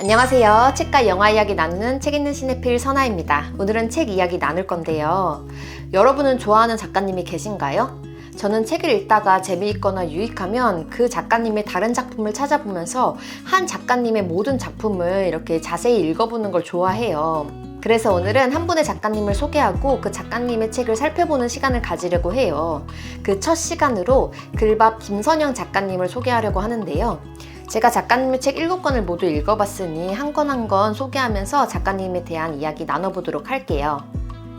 안녕하세요. 책과 영화 이야기 나누는 책 읽는 시네필 선아입니다. 오늘은 책 이야기 나눌 건데요. 여러분은 좋아하는 작가님이 계신가요? 저는 책을 읽다가 재미있거나 유익하면 그 작가님의 다른 작품을 찾아보면서 한 작가님의 모든 작품을 이렇게 자세히 읽어보는 걸 좋아해요. 그래서 오늘은 한 분의 작가님을 소개하고 그 작가님의 책을 살펴보는 시간을 가지려고 해요. 그 첫 시간으로 글밥 김선영 작가님을 소개하려고 하는데요. 제가 작가님의 책 7권을 모두 읽어봤으니 한 권 한 권 소개하면서 작가님에 대한 이야기 나눠보도록 할게요.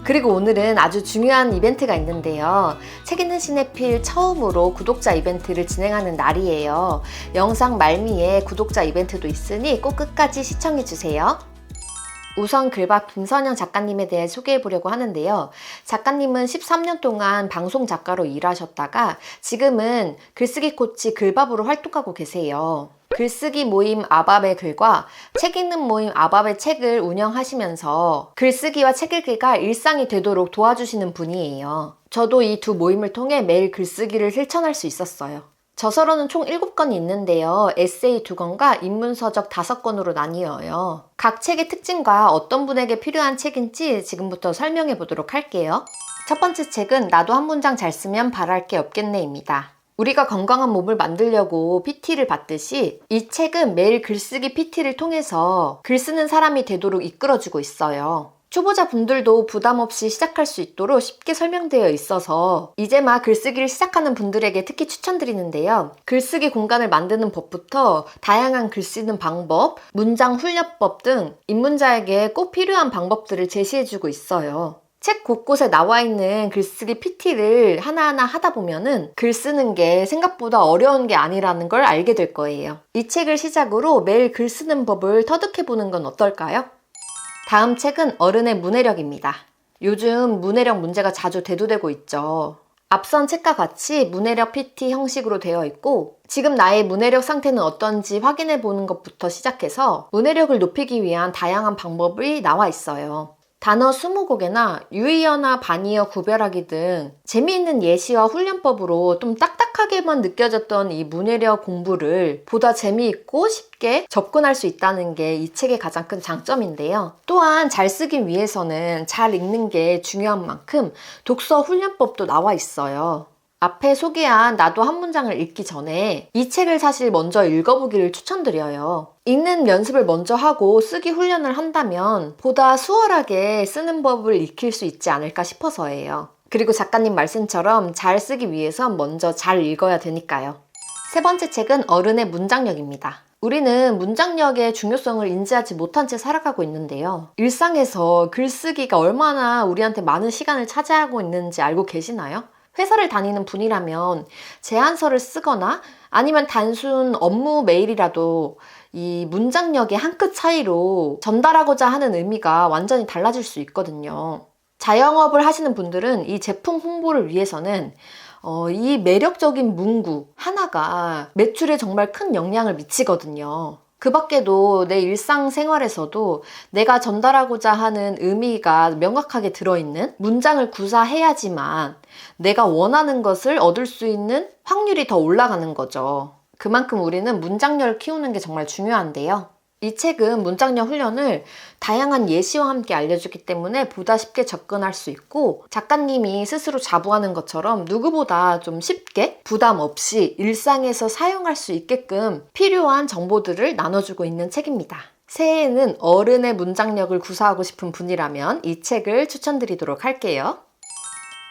그리고 오늘은 아주 중요한 이벤트가 있는데요. 책 읽는 시네필 처음으로 구독자 이벤트를 진행하는 날이에요. 영상 말미에 구독자 이벤트도 있으니 꼭 끝까지 시청해주세요. 우선 글밥 김선영 작가님에 대해 소개해 보려고 하는데요. 작가님은 13년 동안 방송 작가로 일하셨다가 지금은 글쓰기 코치 글밥으로 활동하고 계세요. 글쓰기 모임 아밥의 글과 책 읽는 모임 아밥의 책을 운영하시면서 글쓰기와 책 읽기가 일상이 되도록 도와주시는 분이에요. 저도 이 두 모임을 통해 매일 글쓰기를 실천할 수 있었어요. 저서로는 총 7권이 있는데요. 에세이 2권과 인문서적 5권으로 나뉘어요. 각 책의 특징과 어떤 분에게 필요한 책인지 지금부터 설명해 보도록 할게요. 첫 번째 책은 나도 한 문장 잘 쓰면 바랄 게 없겠네입니다. 우리가 건강한 몸을 만들려고 PT를 받듯이 이 책은 매일 글쓰기 PT를 통해서 글 쓰는 사람이 되도록 이끌어주고 있어요. 초보자 분들도 부담 없이 시작할 수 있도록 쉽게 설명되어 있어서 이제 막 글쓰기를 시작하는 분들에게 특히 추천드리는데요. 글쓰기 공간을 만드는 법부터 다양한 글 쓰는 방법, 문장 훈련법 등 입문자에게 꼭 필요한 방법들을 제시해주고 있어요. 책 곳곳에 나와 있는 글쓰기 PT를 하나하나 하다 보면은 글 쓰는 게 생각보다 어려운 게 아니라는 걸 알게 될 거예요. 이 책을 시작으로 매일 글 쓰는 법을 터득해 보는 건 어떨까요? 다음 책은 어른의 문해력입니다. 요즘 문해력 문제가 자주 대두되고 있죠. 앞선 책과 같이 문해력 PT 형식으로 되어 있고 지금 나의 문해력 상태는 어떤지 확인해 보는 것부터 시작해서 문해력을 높이기 위한 다양한 방법이 나와 있어요. 단어 20곡에나 유의어나 반의어 구별하기 등 재미있는 예시와 훈련법으로 좀 딱딱하게만 느껴졌던 이 문해력 공부를 보다 재미있고 쉽게 접근할 수 있다는 게 이 책의 가장 큰 장점인데요. 또한 잘 쓰기 위해서는 잘 읽는 게 중요한 만큼 독서 훈련법도 나와 있어요. 앞에 소개한 나도 한 문장을 읽기 전에 이 책을 사실 먼저 읽어보기를 추천드려요. 읽는 연습을 먼저 하고 쓰기 훈련을 한다면 보다 수월하게 쓰는 법을 익힐 수 있지 않을까 싶어서예요. 그리고 작가님 말씀처럼 잘 쓰기 위해선 먼저 잘 읽어야 되니까요. 세 번째 책은 어른의 문장력입니다. 우리는 문장력의 중요성을 인지하지 못한 채 살아가고 있는데요. 일상에서 글쓰기가 얼마나 우리한테 많은 시간을 차지하고 있는지 알고 계시나요? 회사를 다니는 분이라면 제안서를 쓰거나 아니면 단순 업무 메일이라도 이 문장력의 한 끗 차이로 전달하고자 하는 의미가 완전히 달라질 수 있거든요. 자영업을 하시는 분들은 이 제품 홍보를 위해서는 어, 이 매력적인 문구 하나가 매출에 정말 큰 영향을 미치거든요. 그 밖에도 내 일상생활에서도 내가 전달하고자 하는 의미가 명확하게 들어있는 문장을 구사해야지만 내가 원하는 것을 얻을 수 있는 확률이 더 올라가는 거죠. 그만큼 우리는 문장력을 키우는 게 정말 중요한데요. 이 책은 문장력 훈련을 다양한 예시와 함께 알려주기 때문에 보다 쉽게 접근할 수 있고 작가님이 스스로 자부하는 것처럼 누구보다 좀 쉽게 부담 없이 일상에서 사용할 수 있게끔 필요한 정보들을 나눠주고 있는 책입니다. 새해에는 어른의 문장력을 구사하고 싶은 분이라면 이 책을 추천드리도록 할게요.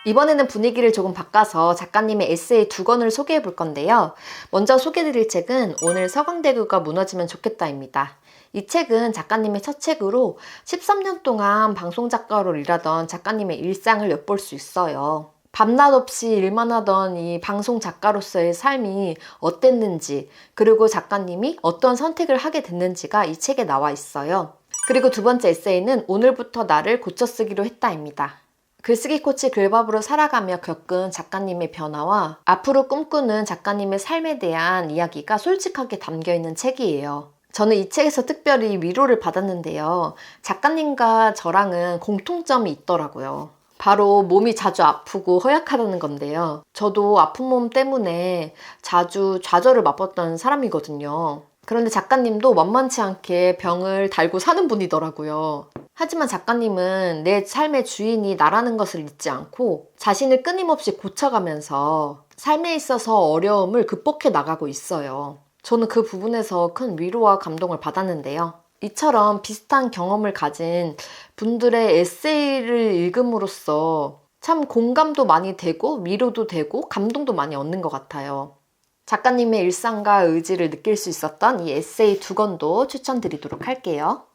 이번에는 분위기를 조금 바꿔서 작가님의 에세이 두 권을 소개해 볼 건데요. 먼저 소개드릴 책은 오늘 서강대교가 무너지면 좋겠다입니다. 이 책은 작가님의 첫 책으로 13년 동안 방송작가로 일하던 작가님의 일상을 엿볼 수 있어요. 밤낮 없이 일만 하던 이 방송 작가로서의 삶이 어땠는지, 그리고 작가님이 어떤 선택을 하게 됐는지가 이 책에 나와 있어요. 그리고 두 번째 에세이는 오늘부터 나를 고쳐 쓰기로 했다입니다. 글쓰기 코치 글밥으로 살아가며 겪은 작가님의 변화와 앞으로 꿈꾸는 작가님의 삶에 대한 이야기가 솔직하게 담겨 있는 책이에요. 저는 이 책에서 특별히 위로를 받았는데요. 작가님과 저랑은 공통점이 있더라고요. 바로 몸이 자주 아프고 허약하다는 건데요. 저도 아픈 몸 때문에 자주 좌절을 맛봤던 사람이거든요. 그런데 작가님도 만만치 않게 병을 달고 사는 분이더라고요. 하지만 작가님은 내 삶의 주인이 나라는 것을 잊지 않고 자신을 끊임없이 고쳐가면서 삶에 있어서 어려움을 극복해 나가고 있어요. 저는 그 부분에서 큰 위로와 감동을 받았는데요. 이처럼 비슷한 경험을 가진 분들의 에세이를 읽음으로써 참 공감도 많이 되고 위로도 되고 감동도 많이 얻는 것 같아요. 작가님의 일상과 의지를 느낄 수 있었던 이 에세이 두 권도 추천드리도록 할게요.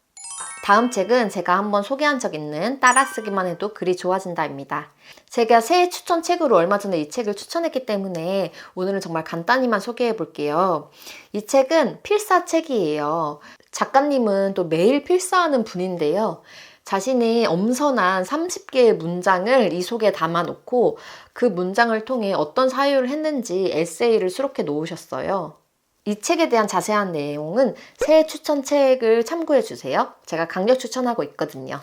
다음 책은 제가 한번 소개한 적 있는 따라쓰기만 해도 글이 좋아진다입니다. 제가 새해 추천 책으로 얼마 전에 이 책을 추천했기 때문에 오늘은 정말 간단히만 소개해 볼게요. 이 책은 필사 책이에요. 작가님은 또 매일 필사하는 분인데요. 자신이 엄선한 30개의 문장을 이 속에 담아 놓고 그 문장을 통해 어떤 사유를 했는지 에세이를 수록해 놓으셨어요. 이 책에 대한 자세한 내용은 새해 추천 책을 참고해 주세요. 제가 강력 추천하고 있거든요.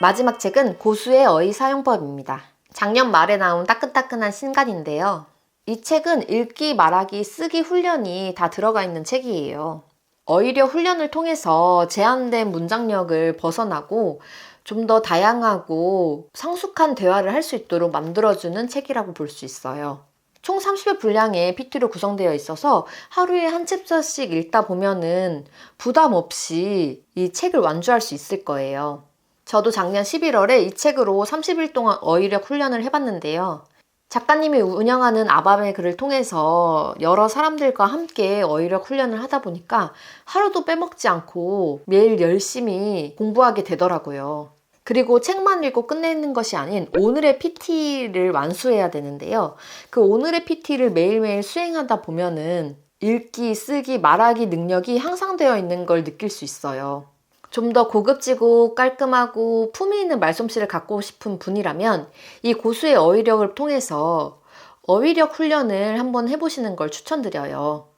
마지막 책은 고수의 어휘 사용법입니다. 작년 말에 나온 따끈따끈한 신간인데요. 이 책은 읽기, 말하기, 쓰기 훈련이 다 들어가 있는 책이에요. 어휘력 훈련을 통해서 제한된 문장력을 벗어나고 좀 더 다양하고 성숙한 대화를 할 수 있도록 만들어주는 책이라고 볼 수 있어요. 총 30여 분량의 PT로 구성되어 있어서 하루에 한 챕터씩 읽다 보면은 부담 없이 이 책을 완주할 수 있을 거예요. 저도 작년 11월에 이 책으로 30일 동안 어휘력 훈련을 해봤는데요. 작가님이 운영하는 아밤의 글을 통해서 여러 사람들과 함께 어휘력 훈련을 하다 보니까 하루도 빼먹지 않고 매일 열심히 공부하게 되더라고요. 그리고 책만 읽고 끝내는 것이 아닌 오늘의 PT를 완수해야 되는데요. 그 오늘의 PT를 매일매일 수행하다 보면은 읽기, 쓰기, 말하기 능력이 향상되어 있는 걸 느낄 수 있어요. 좀 더 고급지고 깔끔하고 품위 있는 말솜씨를 갖고 싶은 분이라면 이 고수의 어휘력을 통해서 어휘력 훈련을 한번 해보시는 걸 추천드려요.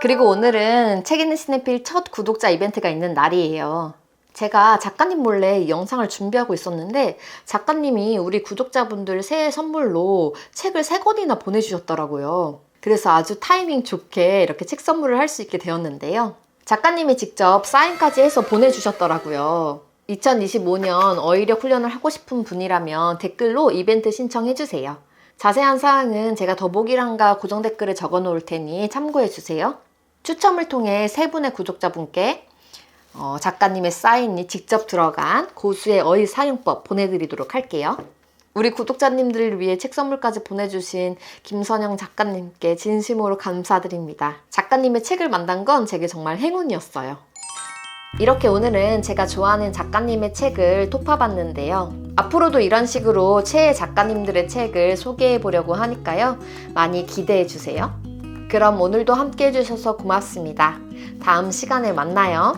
그리고 오늘은 책 읽는 시네필 첫 구독자 이벤트가 있는 날이에요. 제가 작가님 몰래 이 영상을 준비하고 있었는데 작가님이 우리 구독자분들 새해 선물로 책을 세 권이나 보내주셨더라고요. 그래서 아주 타이밍 좋게 이렇게 책 선물을 할 수 있게 되었는데요. 작가님이 직접 사인까지 해서 보내주셨더라고요. 2025년 어휘력 훈련을 하고 싶은 분이라면 댓글로 이벤트 신청해주세요. 자세한 사항은 제가 더보기란과 고정 댓글에 적어 놓을 테니 참고해주세요. 추첨을 통해 세 분의 구독자분께 어, 작가님의 사인이 직접 들어간 고수의 어휘 사용법 보내드리도록 할게요. 우리 구독자님들을 위해 책 선물까지 보내주신 김선영 작가님께 진심으로 감사드립니다. 작가님의 책을 만난 건 제게 정말 행운이었어요. 이렇게 오늘은 제가 좋아하는 작가님의 책을 토파봤는데요. 앞으로도 이런 식으로 최애 작가님들의 책을 소개해 보려고 하니까요. 많이 기대해 주세요. 그럼 오늘도 함께 해주셔서 고맙습니다. 다음 시간에 만나요.